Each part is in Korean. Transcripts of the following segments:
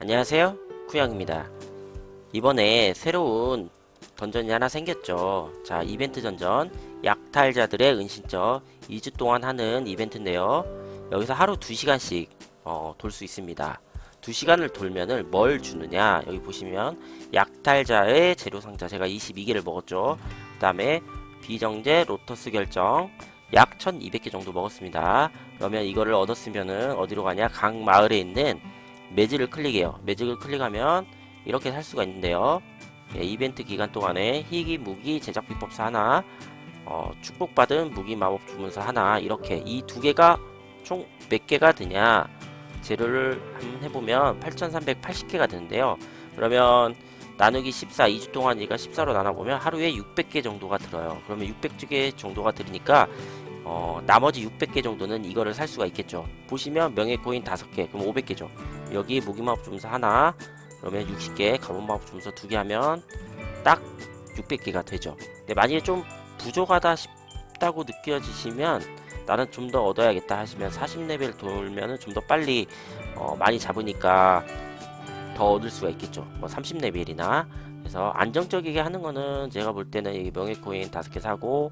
안녕하세요. 쿠양입니다. 이번에 새로운 던전이 하나 생겼죠. 자 이벤트 던전. 약탈자들의 은신처. 2주 동안 하는 이벤트인데요. 여기서 하루 2시간씩 어, 돌 수 있습니다. 2시간을 돌면은 뭘 주느냐? 여기 보시면 약탈자의 재료 상자. 제가 22개를 먹었죠. 그 다음에 비정제 로터스 결정. 약 1200개 정도 먹었습니다. 그러면 이거를 얻었으면은 어디로 가냐? 각 마을에 있는 매직을 클릭해요. 매직을 클릭하면 이렇게 살 수가 있는데요. 예, 이벤트 기간 동안에 희귀 무기 제작 비법사 하나, 어, 축복받은 무기 마법 주문서 하나 이렇게 이 두 개가 총 몇 개가 드냐 재료를 한번 해보면 8,380개가 되는데요. 그러면 나누기 14, 2주 동안 얘가 14로 나눠보면 하루에 600개 정도가 들어요. 그러면 600개 정도가 들으니까 어, 나머지 600개 정도는 이거를 살 수가 있겠죠. 보시면 명예 코인 5개, 그럼 500개죠. 여기 무기마법 주문서 하나, 그러면 60개, 가본마법 주문서 2개 하면 딱 600개가 되죠. 근데 만약에 좀 부족하다 싶다고 느껴지시면 나는 좀 더 얻어야겠다 하시면 40레벨 돌면은 좀 더 빨리 어, 많이 잡으니까 더 얻을 수가 있겠죠. 뭐 30레벨이나 그래서 안정적이게 하는 거는 제가 볼 때는 이 명예 코인 5개 사고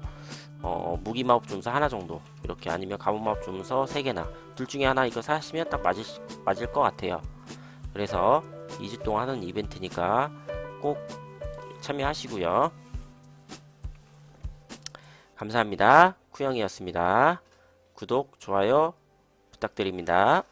어, 무기 마법 주문서 하나 정도 이렇게 아니면 가본 마법 주문서 세 개나 둘 중에 하나 이거 사시면 딱 맞을 맞을 것 같아요. 그래서 2주 동안 하는 이벤트니까 꼭 참여하시고요. 감사합니다. 쿠영이었습니다. 구독, 좋아요 부탁드립니다.